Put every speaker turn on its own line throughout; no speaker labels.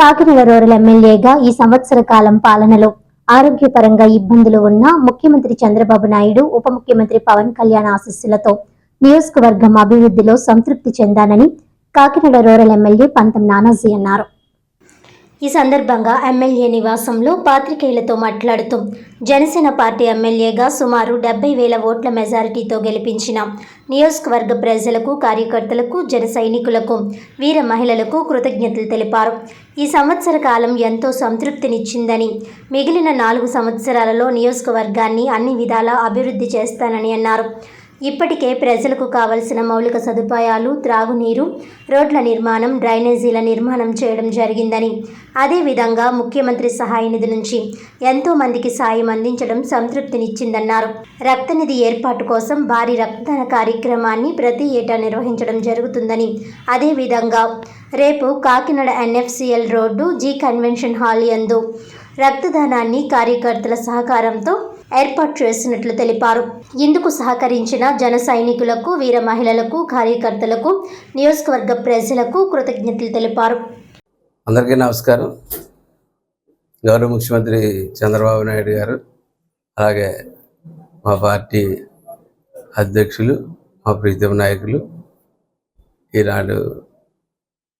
Kakinada rural ఎమ్మెల్యేగా ఈ సంవత్సర కాలం పాలనలో ఆరోగ్యపరంగా ఇబ్బందులు ఉన్న ముఖ్యమంత్రి చంద్రబాబు నాయుడు ఉప ముఖ్యమంత్రి పవన్ కళ్యాణ్ ఆశీస్సులతో నియోజకవర్గం అభివృద్ధిలో సంతృప్తి చెందానని కాకినాడ రూరల్ ఎమ్మెల్యే పంతం నానాజీ అన్నారు. ఈ సందర్భంగా ఎమ్మెల్యే నివాసంలో పాత్రికేయులతో మాట్లాడుతూ జనసేన పార్టీ ఎమ్మెల్యేగా సుమారు డెబ్బై వేల ఓట్ల మెజారిటీతో గెలిపించిన నియోజకవర్గ ప్రజలకు కార్యకర్తలకు జన సైనికులకు వీర మహిళలకు కృతజ్ఞతలు తెలిపారు. ఈ సంవత్సర కాలం ఎంతో సంతృప్తినిచ్చిందని మిగిలిన నాలుగు సంవత్సరాలలో నియోజకవర్గాన్ని అన్ని విధాలా అభివృద్ధి చేస్తానని అన్నారు. ఇప్పటికే ప్రజలకు కావలసిన మౌలిక సదుపాయాలు త్రాగునీరు రోడ్ల నిర్మాణం డ్రైనేజీల నిర్మాణం చేయడం జరిగిందని అదేవిధంగా ముఖ్యమంత్రి సహాయ నిధి నుంచి ఎంతో మందికి సాయం అందించడం సంతృప్తినిచ్చిందన్నారు. రక్తనిధి ఏర్పాటు కోసం భారీ రక్తదాన కార్యక్రమాన్ని ప్రతి ఏటా నిర్వహించడం జరుగుతుందని అదేవిధంగా రేపు Kakinada NFCL road G convention hall యందు రక్తదానాన్ని కార్యకర్తల సహకారంతో ఏర్పాటు చేసినట్లు తెలిపారు. ఇందుకు సహకరించిన జన సైనికులకు వీర మహిళలకు కార్యకర్తలకు నియోజకవర్గ ప్రజలకు కృతజ్ఞతలు తెలిపారు.
అందరికీ నమస్కారం. గౌరవ ముఖ్యమంత్రి చంద్రబాబు నాయుడు గారు అలాగే మా పార్టీ అధ్యక్షులు మా ప్రీతం నాయకులు ఈనాడు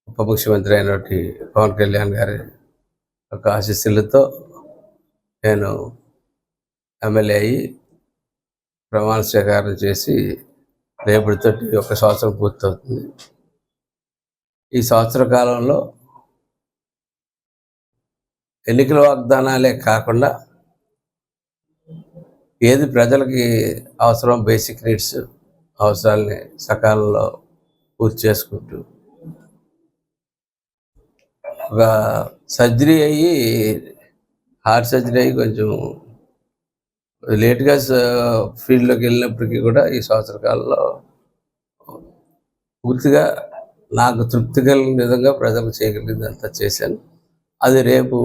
ఉప ముఖ్యమంత్రి అయినటువంటి పవన్ కళ్యాణ్ గారి యొక్క ఆశీస్సులతో నేను ఎమ్మెల్యే అయ్యి ప్రమాణ స్వీకారం చేసి రేపటితోటి ఒక సంవత్సరం పూర్తవుతుంది. ఈ సంవత్సర కాలంలో ఎన్నికల వాగ్దానాలే కాకుండా ఏది ప్రజలకి అవసరం బేసిక్ నీడ్స్ అవసరాలని సకాలంలో పూర్తి చేసుకుంటూ ఒక సర్జరీ అయ్యి హార్ట్ సర్జరీ అయ్యి కొంచెం లేట్గా ఫీల్డ్లోకి వెళ్ళినప్పటికీ కూడా ఈ సంవత్సర కాలంలో పూర్తిగా నాకు తృప్తి కలిగిన విధంగా ప్రజలకు చేయగలిగిందంతా చేశాను. అది రేపు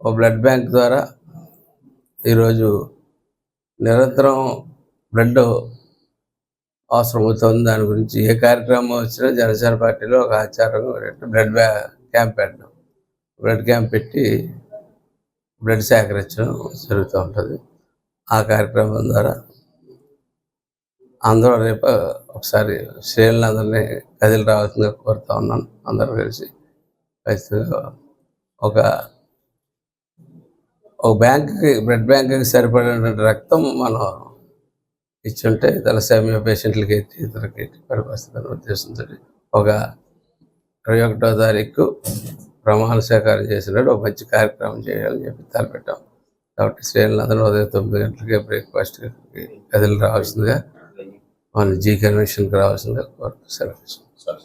ఒక బ్లడ్ బ్యాంక్ ద్వారా ఈరోజు నిరంతరం బ్లడ్ అవసరం అవుతుంది. దాని గురించి ఏ కార్యక్రమం వచ్చినా జనసేన పార్టీలో ఒక ఆచారంగా బ్లడ్ బ్యా క్యాంప్ పెట్టడం. బ్లడ్ క్యాంప్ పెట్టి బ్లడ్ సేకరించడం జరుగుతూ ఉంటుంది. ఆ కార్యక్రమం ద్వారా అందరూ రేపు ఒకసారి శ్రేణులు అందరినీ కదిలి రావాల్సిందిగా కోరుతా ఉన్నాను. అందరూ కలిసి ఖచ్చితంగా ఒక ఒక బ్యాంక్కి బ్లడ్ బ్యాంక్కి సరిపడినటువంటి రక్తం మనం ఇచ్చుంటే తలసేమియా పేషెంట్లకి ఎత్తి ఇతరులకి ఎత్తి పడిపోతుందని ఉద్దేశంతో ఒక ఇరవై ఒకటో తారీఖు ప్రమాణ స్వీకారం చేసినట్టు ఒక మంచి కార్యక్రమం చేయాలని చెప్పి తలపెట్టాం. కాబట్టి శ్రేణులందరూ ఉదయం తొమ్మిది గంటలకే బ్రేక్ఫాస్ట్కి కదిలి రావాల్సిందిగా మన జీ కన్వెన్షన్కి రావాల్సిందిగా కోరుతూ సెలవు తీసుకుంటాం.